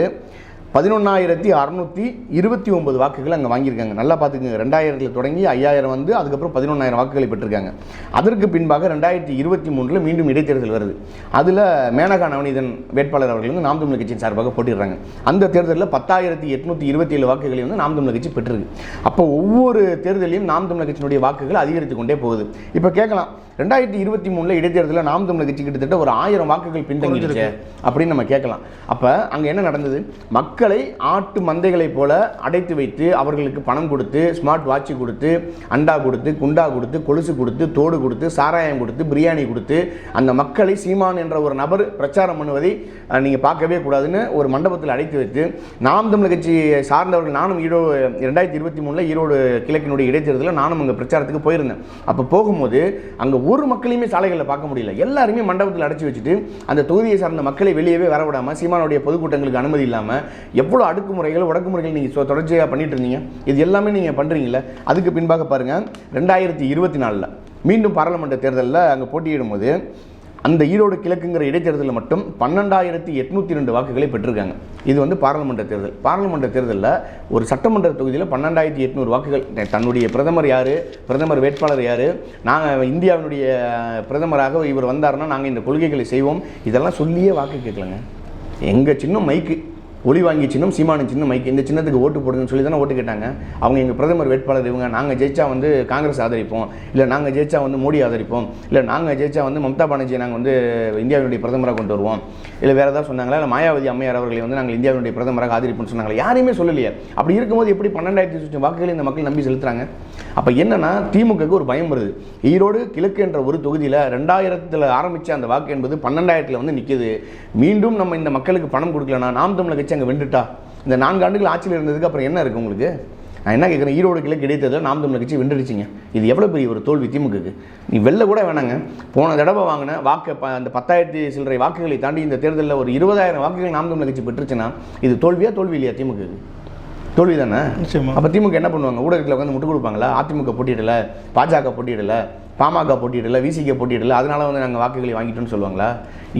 பதினொன்றாயிரத்தி அறநூற்றி இருபத்தி ஒன்பது வாக்குகள் அங்கே வாங்கியிருக்காங்க. நல்லா பார்த்துக்கங்க. ரெண்டாயிரத்தில் தொடங்கி ஐயாயிரம் வந்து அதுக்கப்புறம் பதினொன்றாயிரம் வாக்குகளை பெற்றிருக்காங்க. அதற்கு பின்பாக ரெண்டாயிரத்தி இருபத்தி மூணில் மீண்டும் இடைத்தேர்தல் வருது. அதில் மேனகா நவநீதன் வேட்பாளர் அவர்கள் வந்து நாம் தமிழர் கட்சியின் சார்பாக போட்டிடுறாங்க அந்த தேர்தலில் பத்தாயிரத்தி எட்நூற்றி இருபத்தி ஏழு வாக்குகளை வந்து நாம் தமிழர் கட்சி பெற்றிருக்கு. அப்போ ஒவ்வொரு தேர்தலையும் நாம் தமிழர் கட்சியினுடைய வாக்குகள் அதிகரித்து கொண்டே போகுது. இப்போ கேட்கலாம். ரெண்டாயிரத்தி இருபத்தி மூணில் இடைத்தேர்தலில் நாம் தமிழர் கட்சி கிட்டத்தட்ட ஒரு ஆயிரம் வாக்குகள் பின்தங்கிடுச்சு அப்படின்னு நம்ம கேட்கலாம். அப்போ அங்கே என்ன நடந்தது? மக்களை ஆட்டு மந்தைகளைப் போல அடைத்து வைத்து அவர்களுக்கு பணம் கொடுத்து ஸ்மார்ட் வாட்ச் கொடுத்து அண்டா கொடுத்து குண்டா கொடுத்து கொலுசு கொடுத்து தோடு கொடுத்து சாராயம் கொடுத்து பிரியாணி கொடுத்து அந்த மக்களை சீமான் என்ற ஒரு நபர் பிரச்சாரம் பண்ணுவதை நீங்கள் பார்க்கவே கூடாதுன்னு ஒரு மண்டபத்தில் அடைத்து வைத்து நாம் தமிழர் கட்சியை சார்ந்தவர்கள் நானும் ஈரோடு ரெண்டாயிரத்தி இருபத்தி மூணில் ஈரோடு கிழக்கினுடைய இடைத்தேர்தலில் நானும் அங்கே பிரச்சாரத்துக்கு போயிருந்தேன். அப்போ போகும்போது அங்கே ஒரு மக்களையுமே சாலைகளில் பார்க்க முடியல. எல்லாருமே மண்டபத்தில் அடைச்சி வச்சுட்டு அந்த தொகுதியை சார்ந்த மக்களை வெளியவே வரவிடாமல் சீமானுடைய பொதுக்கூட்டங்களுக்கு அனுமதி இல்லாமல் எவ்வளோ அடக்குமுறைகள் ஒடக்குமுறைகள் நீங்கள் தொடர்ச்சியாக பண்ணிட்டு இருந்தீங்க. இது எல்லாமே நீங்கள் பண்ணுறீங்கல்ல அதுக்கு பின்பாக பாருங்கள் ரெண்டாயிரத்தி இருபத்தி நாலில் மீண்டும் பாராளுமன்ற தேர்தலில் அங்கே போட்டியிடும் போது அந்த ஈரோடு கிழக்குங்கிற இடைத்தேர்தலில் மட்டும் பன்னெண்டாயிரத்தி எட்நூற்றி ரெண்டு வாக்குகளை பெற்றிருக்காங்க. இது வந்து பாராளுமன்ற தேர்தல். பாராளுமன்ற தேர்தலில் ஒரு சட்டமன்ற தொகுதியில் பன்னெண்டாயிரத்தி எட்நூறு வாக்குகள். தன்னுடைய பிரதமர் யார்? பிரதமர் வேட்பாளர் யார்? நாங்கள் இந்தியாவினுடைய பிரதமராக இவர் வந்தாருன்னா நாங்கள் இந்த கொள்கைகளை செய்வோம். இதெல்லாம் சொல்லியே வாக்கு கேட்கலங்க. எங்கள் சின்ன மைக்கு. ஒளி வாங்கி சின்னம் சீமானின் சின்னம் மைக்கு இந்த சின்னத்துக்கு ஓட்டு போடுங்கன்னு சொல்லி தானே ஓட்டு கேட்டாங்க. அவங்க எங்கள் பிரதமர் வேட்பாளர் இவங்க நாங்கள் ஜெயிச்சா வந்து காங்கிரஸ் ஆதரிப்போம். இல்லை நாங்கள் ஜெயிச்சா வந்து மோடி ஆதரிப்போம். இல்லை நாங்கள் ஜெயிச்சா வந்து மம்தா பானர்ஜியை நாங்கள் வந்து இந்தியாவினுடைய பிரதமராக கொண்டு வருவோம். இல்லை வேறு ஏதாவது சொன்னாங்களா? இல்லை மாயாவதி அம்மையார் அவர்களை வந்து நாங்கள் இந்தியாவினுடைய பிரதமராக ஆதரிப்போம்னு சொன்னாங்களா? யாரையுமே சொல்லலையே. அப்படி இருக்கும்போது எப்படி பன்னெண்டாயிரத்தி சுற்று வாக்குகளை இந்த மக்கள் நம்பி செலுத்துறாங்க? அப்போ என்னன்னா திமுகவுக்கு ஒரு பயம் வருது. ஈரோடு கிழக்கு என்ற ஒரு தொகுதியில் ரெண்டாயிரத்தில் ஆரம்பித்த அந்த வாக்கு என்பது பன்னெண்டாயிரத்தில் வந்து நிற்கிது மீண்டும் நம்ம இந்த மக்களுக்கு பணம் கொடுக்கலனா நாம் தமிழர் கட்சி அங்கே வெண்டுட்டா இந்த நான்கு ஆண்டுகள் ஆட்சியில் இருந்ததுக்கு அப்புறம் என்ன இருக்குது உங்களுக்கு? நான் என்ன கேட்குறேன் ஈரோடு கிழக்கு இடைத்தேர்தல் நாம் தமிழர் கட்சி வென்றுடுச்சிங்க. இது எவ்வளோ பெரிய ஒரு தோல்வி திமுகக்கு? நீ வெளில கூட வேணாங்க. போன தடவை வாங்கின வாக்கு ப- அந்த பத்தாயிரத்தி சில்லறை வாக்குகளை தாண்டி இந்த தேர்தலில் ஒரு இருபதாயிரம் வாக்குகள் நாம் தமிழர் கட்சி பெற்றுச்சுன்னா இது தோல்வியா தோல்வி இல்லையா திமுகக்கு? தோல்வி தானே அப்போ திமுக என்ன பண்ணுவாங்க? ஊடகத்தில் உட்காந்து முட்டு கொடுப்பாங்களா? அதிமுக போட்டியிடல பாஜக போட்டியிடல பாமக போட்டியிடல விசிக போட்டியிடல அதனால வந்து நாங்கள் வாக்குகளை வாங்கிட்டோம்னு சொல்லுவாங்களா?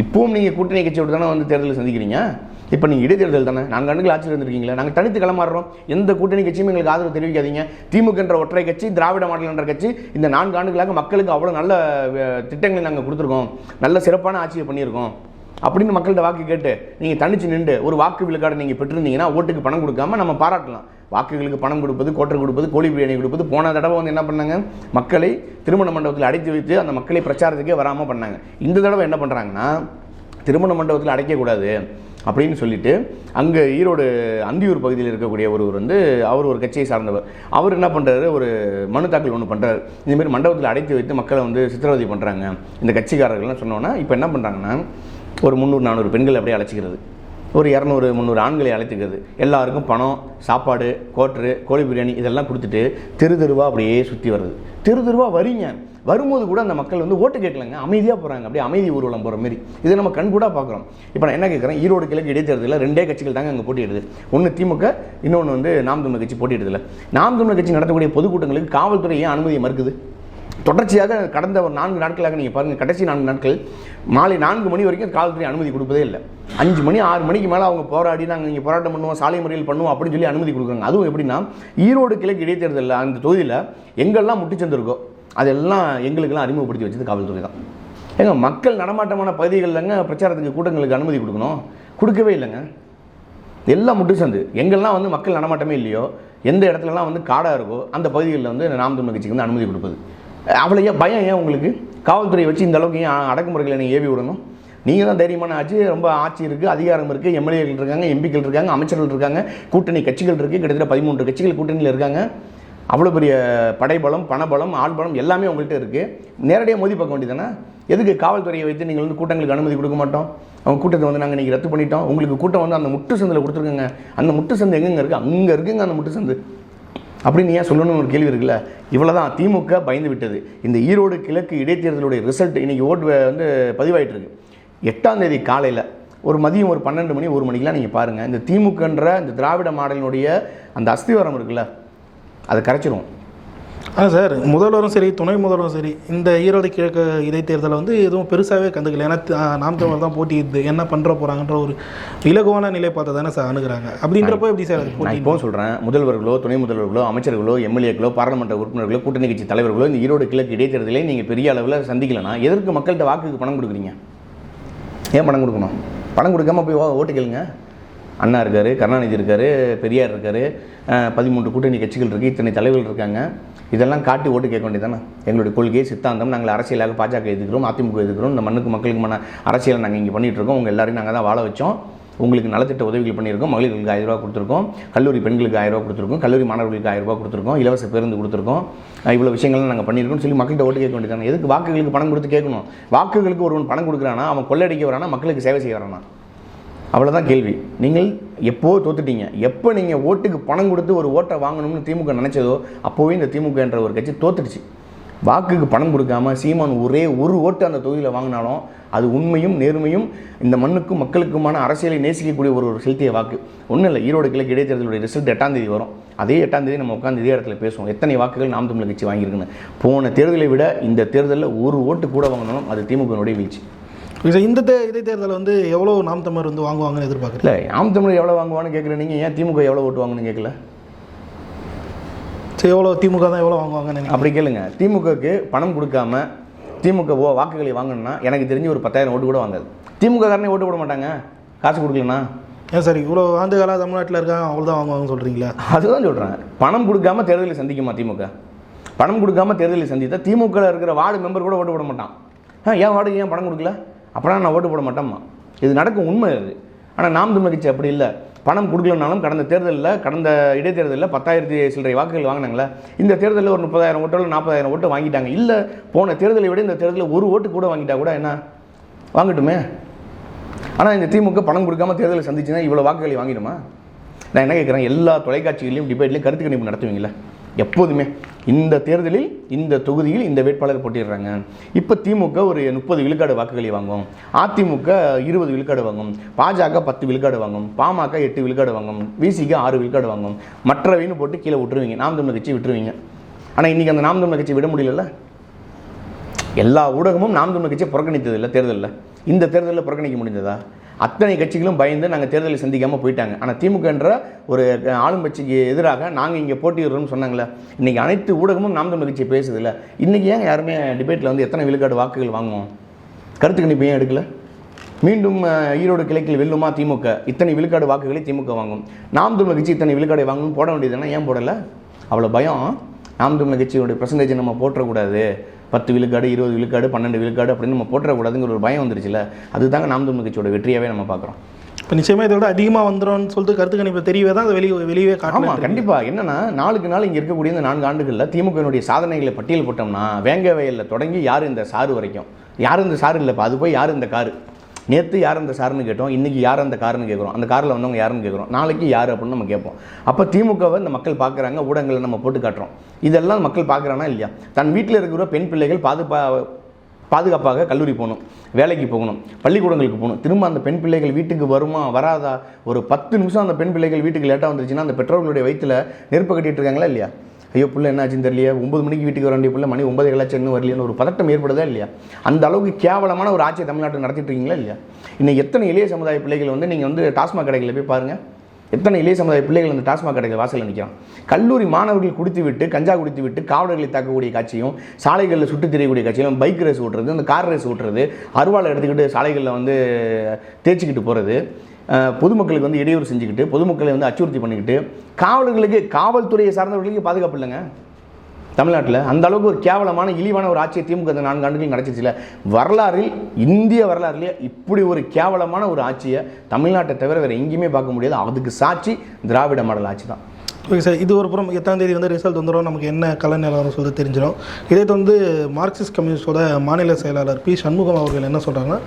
இப்பவும் நீங்கள் கூட்டணி கட்சியோடு தானே வந்து தேர்தலில் சந்திக்கிறீங்க? இப்போ நீங்கள் இடைத்தேர்தல் தானே? நாங்கள் ஆண்டுகள் ஆட்சியில் இருந்திருக்கீங்களா? நாங்கள் தனித்து களமாடுறோம். எந்த கூட்டணி கட்சியும் எங்களுக்கு ஆதரவு தெரிவிக்காதீங்க. திமுக என்ற ஒற்றை கட்சி திராவிட மாடல் என்ற கட்சி இந்த நான்கு ஆண்டுகளாக மக்களுக்கு அவ்வளோ நல்ல திட்டங்களை நாங்கள் கொடுத்துருக்கோம். நல்ல சிறப்பான ஆட்சியை பண்ணியிருக்கோம். அப்படின்னு மக்கள்கிட்ட வாக்கு கேட்டு நீங்கள் தனிச்சு நின்று ஒரு வாக்கு விழுக்காடு நீங்கள் பெற்றிருந்தீங்கன்னா ஓட்டுக்கு பணம் கொடுக்காம நம்ம பாராட்டலாம். வாக்குகளுக்கு பணம் கொடுப்பது கோட்டர் கொடுப்பது கோழி பிரியாணி கொடுப்பது. போன தடவை வந்து என்ன பண்ணாங்க? மக்களை திருமண மண்டபத்தில் அடைத்து வைத்து அந்த மக்களை பிரச்சாரத்துக்கே வராமல் பண்ணாங்க. இந்த தடவை என்ன பண்ணுறாங்கன்னா திருமண மண்டபத்தில் அடைக்கக்கூடாது அப்படின்னு சொல்லிட்டு அங்கே ஈரோடு அந்தியூர் பகுதியில் இருக்கக்கூடிய ஒருவர் வந்து அவர் ஒரு கட்சியை சார்ந்தவர். அவர் என்ன பண்ணுறாரு ஒரு மனு தாக்கல் ஒன்று பண்ணுறாரு இதுமாரி மண்டபத்தில் அடைத்து வைத்து மக்களை வந்து சித்திரவதை பண்ணுறாங்க இந்த கட்சிக்காரர்கள்லாம் சொன்னோன்னா இப்போ என்ன பண்ணுறாங்கன்னா ஒரு முந்நூறு நானூறு பெண்கள் அப்படியே அழைச்சிக்கிறது. ஒரு இரநூறு முந்நூறு ஆண்களை அழைத்துக்கிறது. எல்லாருக்கும் பணம் சாப்பாடு கோட்ரு கோழி பிரியாணி இதெல்லாம் கொடுத்துட்டு தெரு தெருவாக அப்படியே சுற்றி வருது. தெரு தெருவாக வரீங்க வரும்போது கூட அந்த மக்கள் வந்து ஓட்டு கேட்கலங்க. அமைதியாக போகிறாங்க அப்படியே அமைதி ஊர்வலம் போகிற மாதிரி இதை நம்ம கண் கூட பார்க்குறோம் இப்போ நான் என்ன கேட்குறேன் ஈரோடு கிழக்கு இடைத்தேர்தலில் ரெண்டே கட்சிகள் தாங்க அங்கே போட்டியிடுது. ஒன்று திமுக இன்னொன்று வந்து நாம் தமிழர் கட்சி போட்டியிடுதில்ல. நாம் தமிழர் கட்சி நடத்தக்கூடிய பொதுக்கூட்டங்களுக்கு காவல்துறை ஏன் அனுமதியை மறுக்குது? தொடர்ச்சியாக கடந்த ஒரு நான்கு நாட்களாக நீங்கள் பாருங்கள் கடைசி நான்கு நாட்கள் மாலை நான்கு மணி வரைக்கும் காவல்துறை அனுமதி கொடுப்பதே இல்லை. அஞ்சு மணி ஆறு மணிக்கு மேலே அவங்க போராடி நாங்கள் இங்கே போராட்டம் பண்ணுவோம் சாலை முறையில் பண்ணுவோம் அப்படின்னு சொல்லி அனுமதி கொடுக்குறாங்க. அதுவும் எப்படின்னா ஈரோடு கிழக்கு இடைத்தேர்தலில் அந்த தொகுதியில் எங்கெல்லாம் முட்டிச்சந்து இருக்கோ அதெல்லாம் எங்களுக்கெல்லாம் அறிமுகப்படுத்தி வச்சது காவல்துறை தான். ஏங்க மக்கள் நடமாட்டமான பகுதிகளில்ங்க பிரச்சாரத்துக்கு கூட்டங்களுக்கு அனுமதி கொடுக்கணும்? கொடுக்கவே இல்லைங்க. எல்லாம் முட்டு சந்து எங்கெல்லாம் வந்து மக்கள் நடமாட்டமே இல்லையோ எந்த இடத்துலலாம் வந்து காடாக இருக்கோ அந்த பகுதிகளில் வந்து நாம் தமிழ் கட்சிக்கு வந்து அனுமதி கொடுப்பது. அவ்வளோ ஏன் பயம் ஏன் உங்களுக்கு? காவல்துறையை வச்சு இந்த அளவுக்கு ஏன் அடக்குமுறைகளை நீங்கள் ஏவி விடணும்? நீங்கள் தான் தைரியமான ஆட்சி ரொம்ப ஆட்சி இருக்குது அதிகாரம் இருக்குது எம்எல்ஏக்கள் இருக்காங்க எம்பிக்கள் இருக்காங்க அமைச்சர்கள் இருக்காங்க கூட்டணி கட்சிகள் இருக்குது கிட்டத்தட்ட பதிமூன்று கட்சிகள் கூட்டணியில் இருக்காங்க. அவ்வளோ பெரிய படைபலம் பணபலம் ஆள்பலம் எல்லாமே உங்கள்கிட்ட இருக்குது நேரடியாக மோதி பார்க்க வேண்டியதானே எதுக்கு காவல்துறையை வைத்து நீங்கள் வந்து கூட்டங்களுக்கு அனுமதி கொடுக்க மாட்டோம்? அவங்க கூட்டத்தை வந்து நாங்கள் இன்றைக்கி ரத்து பண்ணிட்டோம். உங்களுக்கு கூட்டம் வந்து அந்த முட்டு சந்தில் கொடுத்துருக்கோங்க. அந்த முட்டு சந்து எங்கெங்கே இருக்குது அங்கே இருக்குங்க அந்த முட்டு சந்து. அப்படின்னு ஏன் சொல்லணும்னு ஒரு கேள்வி இருக்குல்ல? இவ்வளோ தான் திமுக பயந்து விட்டது. இந்த ஈரோடு கிழக்கு இடைத்தேர்தலுடைய ரிசல்ட் இன்றைக்கி ஓட்டு வந்து பதிவாயிட்டிருக்கு எட்டாம் தேதி காலையில் ஒரு மதியம் ஒரு பன்னெண்டு மணி ஒரு மணிக்கெலாம் நீங்கள் பாருங்கள் இந்த திமுகன்ற இந்த திராவிட மாடலினுடைய அந்த அஸ்திவாரம் இருக்குல்ல அதை கரைச்சிரும் ஆ சார். முதல்வரும் சரி துணை முதல்வரும் சரி. இந்த ஈரோடு கிழக்கு இடைத்தேர்தலை வந்து எதுவும் பெருசாகவே கண்டுக்கல. ஏன்னா நாம் தமிழர் தான் போட்டியிடுது என்ன பண்ணுற போகிறாங்கன்ற ஒரு இலகுவான நிலைப்பாட்டை தானே சார் அணுகுறாங்க. அப்படின்றப்போ எப்படி சார் நான் இப்போவும் சொல்கிறேன் முதல்வர்களோ துணை முதல்வர்களோ அமைச்சர்களோ எம்எல்ஏக்களோ பாராளுமன்ற உறுப்பினர்களோ கூட்டணி கட்சி தலைவர்களோ இந்த ஈரோடு கிழக்கு இடைத்தேர்தலை நீங்கள் பெரிய அளவில் சந்திக்கலனா எதற்கு மக்கள்கிட்ட வாக்குக்கு பணம் கொடுக்குறீங்க? ஏன் பணம் கொடுக்கணும்? பணம் கொடுக்காம போய் ஓட்டு கேளுங்க. அண்ணா இருக்கார் கருணாநிதி இருக்கார் பெரியார் இருக்கார் பதிமூன்று கூட்டணி கட்சிகள் இருக்குது இத்தனை தலைவர்கள் இருக்காங்க. இதெல்லாம் காட்டி ஓட்டு கேட்க வேண்டியதானே எங்களுடைய கொள்கை சித்தாந்தம் நாங்கள் அரசியலாக பாஜக எதுக்கிறோம் அதிமுக எதுக்கிறோம் இந்த மண்ணுக்கு மக்களுக்குமான அரசியலை நாங்கள் இங்கே பண்ணிட்டு இருக்கோம் உங்கள் எல்லாரையும் நாங்கள் தான் வாழ வச்சோம். உங்களுக்கு நலத்திட்ட உதவிகள் பண்ணியிருக்கோம் மகளிர்களுக்கு ஆயிரம் ரூபா கொடுத்துருக்கோம் கல்லூரி பெண்களுக்கு ஆயிரம் ரூபா கொடுத்துருக்கோம் கல்லூரி மாணவர்களுக்கு ஆயிரம் ரூபா கொடுத்துருக்கோம் இலவச பேருந்து கொடுத்துருக்கோம். இவ்வளோ விஷயங்கள்லாம் நாங்கள் பண்ணியிருக்கோம்னு சொல்லி மக்கள்கிட்ட ஓட்டு கேட்க வேண்டியதானே எதுக்கு வாக்குகளுக்கு பணம் கொடுத்து கேட்கணும்? வாக்குகளுக்கு ஒருவன் பணம் கொடுக்குறானா? அவன் கொள்ளடிக்க வரானா? மக்களுக்கு சேவை செய்ய வரானா? அவ்வளோதான் கேள்வி. நீங்கள் எப்போ தோத்துட்டீங்க? எப்போ நீங்கள் ஓட்டுக்கு பணம் கொடுத்து ஒரு ஓட்டை வாங்கணும்னு திமுக நினச்சதோ அப்போவே இந்த திமுக என்ற ஒரு கட்சி தோத்துடுச்சு. வாக்குக்கு பணம் கொடுக்காம சீமான் ஒரே ஒரு ஓட்டு அந்த தொகுதியில் வாங்கினாலும் அது உண்மையும் நேர்மையும் இந்த மண்ணுக்கும் மக்களுக்குமான அரசியலை நேசிக்கக்கூடிய ஒரு ஒரு செலுத்திய வாக்கு. ஒன்றும் இல்லை ஈரோடு கிழக்கு இடைத்தேர்தலுடைய ரிசல்ட் எட்டாம் தேதி வரும். அதே எட்டாம் தேதி நம்ம உட்காந்து இதே இடத்துல பேசுவோம். எத்தனை வாக்குகள் நாம் தமிழ் கட்சி வாங்கியிருக்குன்னு. போன தேர்தலை விட இந்த தேர்தலில் ஒரு ஓட்டு கூட வாங்கினாலும் அது திமுகனுடைய வீழ்ச்சி. இந்த தே இடைத்தேர்தலை வந்து எவ்வளோ நாம் தமிழர் வந்து வாங்குவாங்கன்னு எதிர்பார்க்குறேன் இல்லை ஆம் தமிழர் எவ்வளோ வாங்குவான்னு கேட்குற நீங்கள் ஏன் திமுக எவ்வளோ ஓட்டு வாங்கணும்னு கேட்கல? சரி எவ்வளோ திமுக தான் எவ்வளோ வாங்குவாங்கன்னு அப்படி கேளுங்க. திமுகவுக்கு பணம் கொடுக்காம திமுக ஓ வாக்குகளை வாங்கணும்னா எனக்கு தெரிஞ்சு ஒரு பத்தாயிரம் ஓட்டு கூட வாங்காது. திமுக காரனே ஓட்டு போட மாட்டாங்க. காசு கொடுக்கலனா ஏன் சார் இவ்வளோ ஆண்டு காலம் தமிழ்நாட்டில் இருக்காங்க அவ்வளோ தான் வாங்குவாங்கன்னு சொல்கிறீங்களா அதுதான் சொல்கிறேன் பணம் கொடுக்காம தேர்தலில் சந்திக்குமா திமுக? பணம் கொடுக்காம தேர்தலில் சந்தித்தா திமுக இருக்கிற வார்டு மெம்பர் கூட ஓட்டு போட மாட்டான். ஆ என் வார்டுக்கு ஏன் பணம் கொடுக்கல? அப்படின்னா நான் ஓட்டு போட மாட்டேம்மா. இது நடக்கும் உண்மை அது. ஆனால் நாம் தமிழ் கட்சி அப்படி இல்லை. பணம் கொடுக்கலனாலும் கடந்த தேர்தலில் கடந்த இடைத்தேர்தலில் பத்தாயிரத்தி சில்லறை வாக்குகள் வாங்கினாங்களே இந்த தேர்தலில் ஒரு முப்பதாயிரம் ஓட்டோ இல்லை நாற்பதாயிரம் ஓட்டு வாங்கிட்டாங்க. இல்லை போன தேர்தலை விட இந்த தேர்தலில் ஒரு ஓட்டு கூட வாங்கிட்டா கூட என்ன? வாங்கட்டுமே. ஆனால் இந்த திமுக பணம் கொடுக்காம தேர்தலை சந்திச்சுன்னா இவ்வளோ வாக்குகளை வாங்கிடுமா? நான் என்ன கேட்குறேன் எல்லா தொலைக்காட்சிகளையும் டிபேட்லேயும் கருத்து கணிப்பு நடத்துவீங்களே எப்போதுமே. இந்த தேர்தலில் இந்த தொகுதியில் இந்த வேட்பாளர் போட்டிடுறாங்க இப்போ திமுக ஒரு முப்பது விழுக்காடு வாக்குகளை வாங்கும். அதிமுக இருபது விழுக்காடு வாங்கும். பாஜக பத்து விழுக்காடு வாங்கும். பாமக எட்டு விழுக்காடு வாங்கும். விசிக ஆறு விழுக்காடு வாங்கும். மற்றவைன்னு போட்டு கீழே விட்டுருவீங்க. நாம் தமிழர் கட்சி விட்டுருவீங்க. ஆனால் இன்றைக்கி அந்த நாம் தமிழர் கட்சி விட முடியல எல்லா ஊடகமும் நாம் தமிழர் கட்சியை புறக்கணித்ததில்லை தேர்தலில். இந்த தேர்தலில் புறக்கணிக்க முடிஞ்சதா அத்தனை கட்சிகளும் பயந்து நாங்கள் தேர்தலை சந்திக்காமல் போயிட்டாங்க. ஆனால் திமுக என்ற ஒரு ஆளும் கட்சிக்கு எதிராக நாங்கள் இங்கே போட்டியிடுறோம்னு சொன்னாங்களே இன்றைக்கி அனைத்து ஊடகமும் நாம் தமிழ் கட்சி பேசுதில்ல. இன்றைக்கி ஏன் யாருமே டிபேட்டில் வந்து எத்தனை விழுக்காடு வாக்குகள் வாங்குவோம்? கருத்து கணிப்பு ஏன் எடுக்கல? மீண்டும் ஈரோடு கிழக்கில் வெல்லுமா திமுக? இத்தனை விழுக்காடு வாக்குகளை திமுக வாங்கும். நாம் தமிழ் கட்சி இத்தனை விழுக்காடு வாங்கணும்னு போட வேண்டியதுன்னா ஏன் போடலை? அவ்வளோ பயம். நாம் தமிழ் கட்சியோடைய பர்சன்டேஜை நம்ம போட்டுறக்கூடாது பத்து விழுக்காடு இருபது விழுக்காடு பன்னெண்டு விழுக்காடு அப்படின்னு நம்ம போட்டுறக்கூடாதுங்கிற ஒரு பயம் வந்துருச்சுல அதுதாங்க நாம் தமிழர் கட்சியோட வெற்றியாகவே நம்ம பார்க்குறோம். இப்போ நிச்சயமாக விட அதிகமாக வந்துடும்னு சொல்லிட்டு கருத்து கணிப்பு தெரியவே தான் அதை வெளியே வெளியே ஆமாம் கண்டிப்பாக என்னன்னா நாளுக்கு நாள் இங்கே இருக்கக்கூடிய இந்த நான்கு ஆண்டுகளில் திமுகவினுடைய சாதனைகளை பட்டியல் போட்டோம்னா வேங்க வயலில் தொடங்கி யார் இந்த சாரு வரைக்கும்? யார் இந்த சாரு இல்லைப்பா அது போய் யார் இந்த காரு? நேற்று யார் அந்த சாருன்னு கேட்டோம் இன்றைக்கி யார் அந்த காருன்னு கேட்குறோம் அந்த காரில் வந்தவங்க யாருன்னு கேட்குறோம் நாளைக்கு யார் அப்படின்னு நம்ம கேட்போம். அப்போ திமுகவை இந்த மக்கள் பார்க்குறாங்க ஊடகங்களை நம்ம போட்டு காட்டுறோம். இதெல்லாம் மக்கள் பார்க்குறானா இல்லையா? தன் வீட்டில் இருக்கிற பெண் பிள்ளைகள் பாதுகா பாதுகாப்பாக கல்லூரி போகணும் வேலைக்கு போகணும் பள்ளிக்கூடங்களுக்கு போகணும். திரும்ப அந்த பெண் பிள்ளைகள் வீட்டுக்கு வருமா வராதா? ஒரு பத்து நிமிஷம் அந்த பெண் பிள்ளைகள் வீட்டுக்கு லேட்டாக வந்துருச்சுன்னா அந்த பெற்றோர்களுடைய வயிற்றில் நெருப்பு கட்டிட்டு இருக்காங்களா இல்லையா? ஐயோ புள்ள என்னாச்சுன்னு தெரியலையே. ஒம்பது மணிக்கு வீட்டுக்கு வர வேண்டிய புள்ள மணி ஒன்பது கலாச்சும் இன்னும் வரலையான்னு ஒரு பதட்டம் ஏற்படுதா இல்லையா? அந்த அளவுக்கு கேவலமான ஒரு ஆட்சியை தமிழ்நாட்டில் நடத்திட்டு இருக்கீங்களா இல்லையா? இன்னைக்கு எத்தனை இளைய சமுதாய பிள்ளைகள் வந்து நீங்கள் வந்து டாஸ்மாக் கடைகளில் போய் பாருங்கள் எத்தனை இளைய சமுதாய பிள்ளைகள் அந்த டாஸ்மாக் கடைகள் வாசலில் நிற்கிறான் கல்லூரி மாணவர்கள் குடித்து விட்டு கஞ்சா குடித்து விட்டு காவலர்களை தாக்கக்கூடிய காட்சியும் சாலைகளில் சுட்டு தெரியக்கூடிய காட்சியும் பைக் ரேஸ் ஓட்டுறது அந்த கார் ரேஸ் ஓட்டுறது அருவாளை எடுத்துக்கிட்டு சாலைகளில் வந்து தேய்ச்சிக்கிட்டு போகிறது பொதுமக்களுக்கு வந்து இடையூறு செஞ்சுக்கிட்டு பொதுமக்களை வந்து அச்சுறுத்தி பண்ணிக்கிட்டு காவலர்களுக்கு காவல்துறையை சார்ந்தவர்களுக்கு பாதுகாப்பு இல்லைங்க. தமிழ்நாட்டில் அந்த அளவுக்கு ஒரு கேவலமான இழிவான ஒரு ஆட்சியை திமுக அந்த நான்கு ஆண்டுகள் நடச்சிச்சுல வரலாறில் இந்திய வரலாறுலேயே இப்படி ஒரு கேவலமான ஒரு ஆட்சியை தமிழ்நாட்டை தவிர வேறு எங்கேயுமே பார்க்க முடியாது. அதுக்கு சாட்சி திராவிட மாடல் ஆட்சி தான். ஓகே சார் இது ஒரு புறம் எட்டாம் தேதி வந்து ரிசல்ட் வந்துடும் நமக்கு என்ன கல நிலவரம் சொல்லிட்டு தெரிஞ்சிடும் இதே வந்து மார்க்சிஸ்ட் கம்யூனிஸ்டோட மாநில செயலாளர் பி. சண்முகம் அவர்கள் என்ன சொல்கிறாங்கன்னா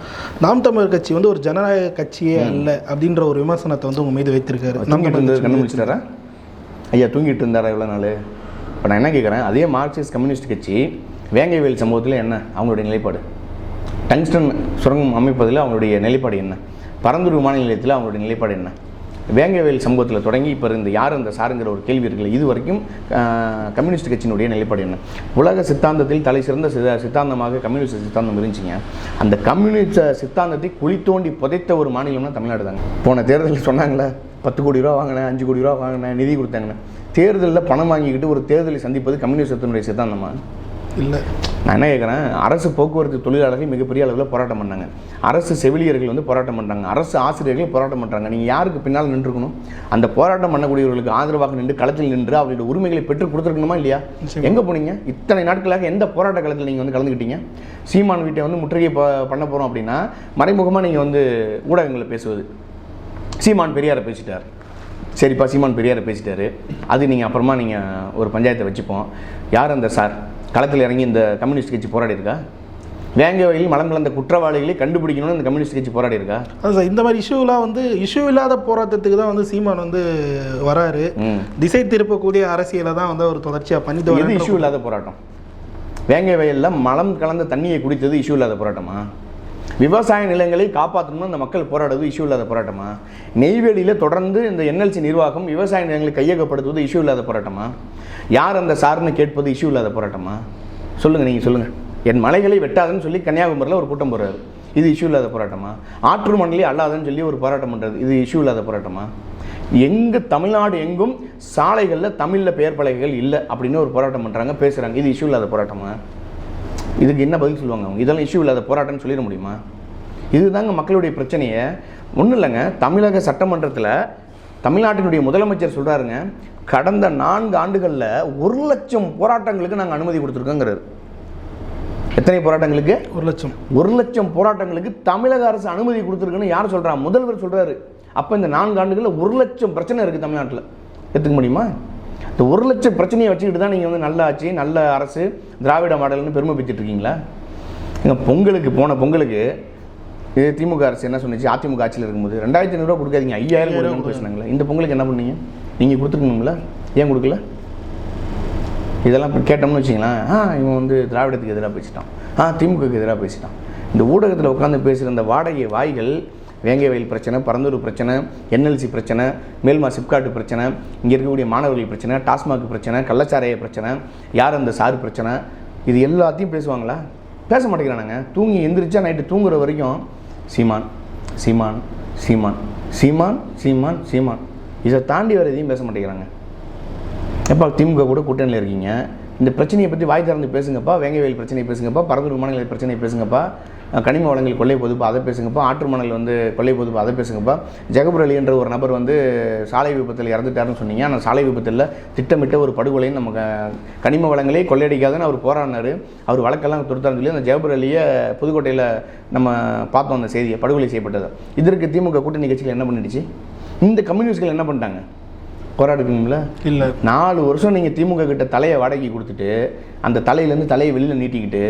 நாம் தமிழர் கட்சி வந்து ஒரு ஜனநாயக கட்சியே அல்ல அப்படின்ற ஒரு விமர்சனத்தை வந்து உங்க மீது வைத்திருக்காரு. நாம் தூங்கிட்டு தமிழர் இருந்தது கட்சி கண்ணு முடிச்சிட்டாரா ஐயா தூங்கிட்டு இருந்தாரா இவ்வளோ நாள்? இப்போ நான் என்ன கேட்குறேன் அதே மார்க்சிஸ்ட் கம்யூனிஸ்ட் கட்சி வேங்கைவேல் சம்பவத்தில் என்ன? அவங்களுடைய நிலைப்பாடு. டங்ஸ்டன் சுரங்கம் அமைப்பதில் அவங்களுடைய நிலைப்பாடு என்ன? பரந்தூர் விமான நிலையத்தில் அவங்களுடைய நிலைப்பாடு என்ன? வேங்கவேல் சம்பவத்தில் தொடங்கி இப்போ இந்த யார் அந்த சாருங்கிற ஒரு கேள்வி இருக்குல்ல இது வரைக்கும் கம்யூனிஸ்ட் கட்சியினுடைய நிலைப்பாடு என்ன? உலக சித்தாந்தத்தில் தலை சிறந்த சித்தாந்தமாக கம்யூனிஸ்ட் சித்தாந்தம் இருந்துச்சுங்க. அந்த கம்யூனிஸ்ட் சித்தாந்தத்தை குழி தோண்டி புதைத்த ஒரு மாநிலம்னா தமிழ்நாடு தாங்க போன தேர்தலில் சொன்னாங்களே பத்து கோடி ரூபா வாங்கினேன் அஞ்சு கோடி ரூபா வாங்கினேன் நிதி கொடுத்தாங்கண்ணே தேர்தலில் பணம் வாங்கிக்கிட்டு ஒரு தேர்தலை சந்திப்பது கம்யூனிஸ்டத்தினுடைய சித்தாந்தமாக இல்லை. நான் என்ன கேட்குறேன்? அரசு போக்குவரத்து தொழிலாளர்கள் மிகப்பெரிய அளவில் போராட்டம் பண்ணாங்க. அரசு செவிலியர்கள் வந்து போராட்டம் பண்ணுறாங்க அரசு ஆசிரியர்கள் போராட்டம் பண்ணுறாங்க நீங்கள் யாருக்கு பின்னால் நின்றுக்கணும்? அந்த போராட்டம் பண்ணக்கூடியவர்களுக்கு ஆதரவாக நின்று களத்தில் நின்று அவருடைய உரிமைகளை பெற்று கொடுத்துருக்கணுமா இல்லையா. எங்கே போனீங்க? இத்தனை நாட்களாக எந்த போராட்ட களத்தில் நீங்கள் வந்து கலந்துக்கிட்டீங்க? சீமான் வீட்டை வந்து முற்றுகை பண்ண போகிறோம் அப்படின்னா மறைமுகமாக நீங்கள் வந்து ஊடகங்களில் பேசுவது. சீமான் பெரியாரை பேசிட்டார். சரிப்பா சீமான் பெரியாரை பேசிட்டாரு. அது நீங்கள் அப்புறமா நீங்கள் ஒரு பஞ்சாயத்தை வச்சுப்போம். யார் அந்த சார்? களத்தில் இறங்கி இந்த கம்யூனிஸ்ட் கட்சி போராடி இருக்கா வேங்க வயலில் மலம் கலந்த குற்றவாளிகளை கண்டுபிடிக்கணும்னு இந்த கம்யூனிஸ்ட் கட்சி போராடி இருக்கா அது சார் இந்த மாதிரி இஷ்யூலாம் வந்து இஷ்யூ இல்லாத போராட்டத்துக்கு தான் வந்து சீமான் வந்து வராரு. திசை திருப்பக்கூடிய அரசியலை தான் வந்து அவர் தொடர்ச்சியாக பண்ணிட்டு இஷ்யூ இல்லாத போராட்டம்? வேங்கை வயலில் மலம் கலந்த தண்ணியை குடித்தது இஷ்யூ இல்லாத போராட்டமா? விவசாய நிலங்களை காப்பாற்றணும்னு அந்த மக்கள் போராடுவது இஷ்யூ இல்லாத போராட்டமா? நெய்வேலியில் தொடர்ந்து இந்த என்எல்சி நிர்வாகம் விவசாய நிலங்களை கையகப்படுத்துவது இஷ்யூ இல்லாத போராட்டமா? யார் அந்த சார்னு கேட்பது இஷ்யூ இல்லாத போராட்டமா? சொல்லுங்கள் நீங்கள் சொல்லுங்கள் என் மலைகளை வெட்டாதுன்னு சொல்லி கன்னியாகுமரியில் ஒரு கூட்டம் போடுறாரு. இது இஷ்யூ இல்லாத போராட்டமா? ஆற்று மணலி அல்லாதுன்னு சொல்லி ஒரு போராட்டம் பண்ணுறது இது இஷ்யூ இல்லாத போராட்டமா? எங்கு தமிழ்நாடு எங்கும் சாலைகளில் தமிழில் பெயர் பலகைகள் இல்லை அப்படின்னு ஒரு போராட்டம் பண்ணுறாங்க பேசுகிறாங்க இது இஷ்யூ இல்லாத போராட்டமா? இதுக்கு என்ன பதில் சொல்லுவாங்க அவங்க? இதெல்லாம் இஷ்யூ இல்லாத போராட்டம்னு சொல்லிட முடியுமா? இதுதாங்க மக்களுடைய பிரச்சனையை. ஒன்றும் இல்லைங்க தமிழக சட்டமன்றத்தில் தமிழ்நாட்டினுடைய முதலமைச்சர் சொல்கிறாருங்க கடந்த நான்கு ஆண்டுகளில் ஒரு லட்சம் போராட்டங்களுக்கு நாங்கள் அனுமதி கொடுத்துருக்கோங்கிறாரு. எத்தனை போராட்டங்களுக்கு? ஒரு லட்சம். ஒரு லட்சம் போராட்டங்களுக்கு தமிழக அரசு அனுமதி கொடுத்துருக்குன்னு யார் சொல்றா? முதல்வர் சொல்றாரு. அப்போ இந்த நான்கு ஆண்டுகளில் ஒரு லட்சம் பிரச்சனை இருக்குது தமிழ்நாட்டில். எடுத்துக்க முடியுமா? இந்த ஒரு லட்சம் பிரச்சனையை வச்சுக்கிட்டு தான் நீங்கள் வந்து நல்ல ஆட்சி நல்ல அரசு திராவிட மாடல்னு பெருமை பெற்றுட்டு இருக்கீங்களா? எங்கள் பொங்கலுக்கு போன பொங்கலுக்கு இது திமுக அரசு என்ன சொன்னுச்சு? அதிமுக ஆட்சியில் இருக்கும்போது ரெண்டாயிரத்தி ஐநூறுரூவா கொடுக்காதீங்க ஐயாயிரம் கொடுக்கணும்னு பேசுனாங்களே இந்த பொங்கலுக்கு என்ன பண்ணீங்க? நீங்கள் கொடுத்துருக்கணும்ல? ஏன் கொடுக்கல? இதெல்லாம் இப்ப கேட்டோம்னு வச்சிங்களேன் ஆ இவன் வந்து திராவிடத்துக்கு எதிராக பேசிட்டான். ஆ திமுகவுக்கு எதிராக பேசிட்டான். இந்த ஊடகத்தில் உட்காந்து பேசுகிற இந்த வாடகை வாய்கள் வேங்கை வயல் பிரச்சனை பரந்தூர் பிரச்சனை என்எல்சி பிரச்சனை மேல்மா சிப்காட்டு பிரச்சனை இங்கே இருக்கக்கூடிய மாணவர்கள் பிரச்சனை டாஸ்மாக் பிரச்சனை கள்ளச்சாரைய பிரச்சனை யார் அந்த சார் பிரச்சனை இது எல்லாத்தையும் பேசுவாங்களா? பேச மாட்டேங்கிறானுங்க. தூங்கி எந்திரிச்சா நைட்டு தூங்குற வரைக்கும் சீமான் சீமான் சீமான் சீமான் சீமான் சீமான். இதை தாண்டி வேறு எதையும் பேச மாட்டேங்கிறாங்க. எப்போ திமுக கூட கூட்டணியில் இருக்கீங்க. இந்த பிரச்சனையை பற்றி வாய் திறந்து பேசுங்கப்பா வேங்கவேல் பிரச்சனையை பேசுங்கப்பா பரந்தூர் மாநில பிரச்சனையை பேசுங்கப்பா கனிம வளங்கள் கொள்ளை பொதுப்பா அதை பேசுங்கப்பா. ஆற்று மணல் வந்து கொள்ளை பொதுப்பா அதை பேசுங்கப்பா. ஜெகபுர் அலி என்ற ஒரு நபர் வந்து சாலை விபத்தில் இறந்துட்டாருன்னு சொன்னீங்க. ஆனால் சாலை விபத்தில் திட்டமிட்ட ஒரு படுகொலைன்னு நம்ம கனிம வளங்களே கொள்ளையடிக்காதுன்னு அவர் போராடினார். அவர் வழக்கெல்லாம் தொடுத்தாருன்னு சொல்லி அந்த ஜெகபுர் அலியை புதுக்கோட்டையில் நம்ம பார்த்தோம் அந்த செய்தியை படுகொலை செய்யப்பட்டது. இதற்கு திமுக கூட்டணி கட்சிகள் என்ன பண்ணிடுச்சு? இந்த கம்யூனிஸ்ட்கள் என்ன பண்ணிட்டாங்க? போராடுவீங்களா இல்லை. நாலு வருஷம் நீங்கள் திமுக கிட்ட தலையை வாடகை கொடுத்துட்டு அந்த தலையிலேருந்து தலையை வெளியில் நீட்டிக்கிட்டு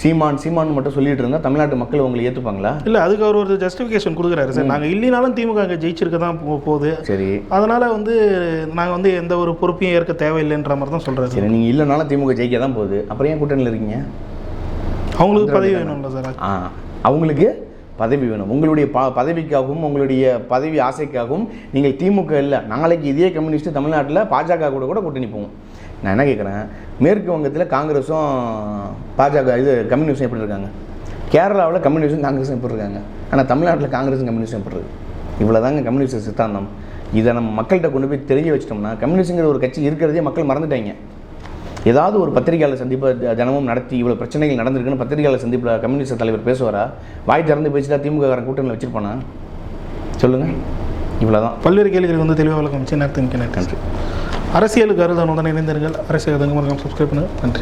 சீமான் சீமான் மட்டும் சொல்லிட்டு இருந்தால் தமிழ்நாட்டு மக்கள் உங்களை ஏற்றுப்பாங்களா இல்லை அதுக்கு அவர் ஒரு ஜஸ்டிஃபிகேஷன் கொடுக்குறாரு சார். நாங்கள் இல்லைனாலும் திமுக அங்கே ஜெயிச்சிருக்க தான் போகுது. சரி. அதனால் வந்து நாங்கள் வந்து எந்த ஒரு பொறுப்பையும் ஏற்க தேவையில்லைன்ற மாதிரி தான் சொல்கிறாரு சரி நீங்கள் இல்லைனாலும் திமுக ஜெயிக்க தான் போகுது. அப்புறம் ஏன் கூட்டணியில் இருக்கீங்க? அவங்களுக்கு பதவி வேணும்ல சார் ஆ அவங்களுக்கு பதவி வேணும். உங்களுடைய ப பதவிக்காகவும் உங்களுடைய பதவி ஆசைக்காகவும் நீங்கள் திமுக இல்லை. நாளைக்கு இதே கம்யூனிஸ்ட் தமிழ்நாட்டில் பாஜக கூட கூட கூட்டணி போகும் நான் என்ன கேட்குறேன் மேற்கு வங்கத்தில் காங்கிரஸும் பாஜக இது கம்யூனிஸ்டும் எப்படி இருக்காங்க கேரளாவில் கம்யூனிஸ்டும் காங்கிரஸும் எப்படி இருக்காங்க ஆனால் தமிழ்நாட்டில் காங்கிரஸும் கம்யூனிஸ்டும் எப்படி இருக்கு இவ்வளோதாங்க கம்யூனிஸ்ட் சித்தாந்தம். இதை நம்ம மக்கள்கிட்ட கொண்டு போய் தெரிய வச்சிட்டோம்னா கம்யூனிஸ்ட்ங்கிற ஒரு கட்சி இருக்கிறதே மக்கள் மறந்துட்டாங்க. ஏதாவது ஒரு பத்திரிகையாளர் சந்திப்பை தினமும் நடத்தி இவ்வளோ பிரச்சனைகள் நடந்திருக்குன்னு பத்திரிகையாளர் சந்திப்பில் கம்யூனிஸ்ட் தலைவர் பேசுவாரா? வாய் திறந்து பேசிட்டா திமுக காரன் கூட்டணியில் வச்சிருப்பானா? சொல்லுங்கள் இவ்வளோதான் பல்வேறு கேள்விகளுக்கு வந்து தெளிவாக விளக்கம் நன்றி. அரசியலுக்கு அருதனுடன் இணைந்திருங்கள். அரசியல் தங்கமரம் சப்ஸ்கிரைப் பண்ணுங்கள். நன்றி.